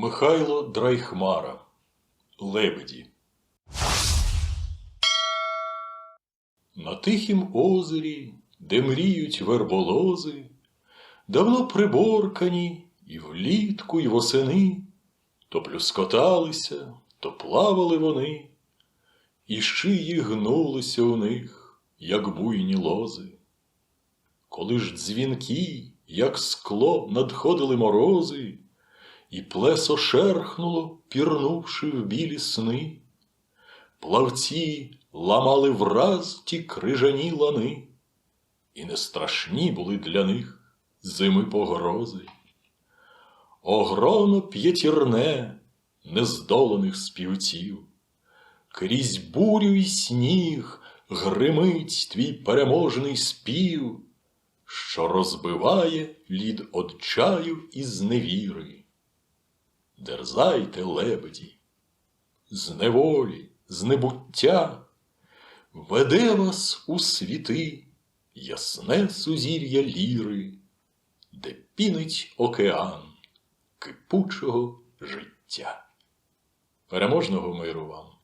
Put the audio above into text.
Михайло Драйхмара Лебеді На тихім озері, де мріють верболози, давно приборкані і влітку, і восени, то плюскоталися, то плавали вони, і шиї гнулися у них, як буйні лози. Коли ж дзвінки, як скло, надходили морози, і плесо шерхнуло, пірнувши в білі сни, плавці ламали враз ті крижані лани, і не страшні були для них зими погрози. Огроно п'ятірне нездоланих співців, крізь бурю й сніг гримить твій переможний спів, що розбиває лід отчаю і зневіри. Дерзайте, лебеді, з неволі, з небуття, веде вас у світи ясне сузір'я ліри, де пінить океан кипучого життя. Переможного миру вам!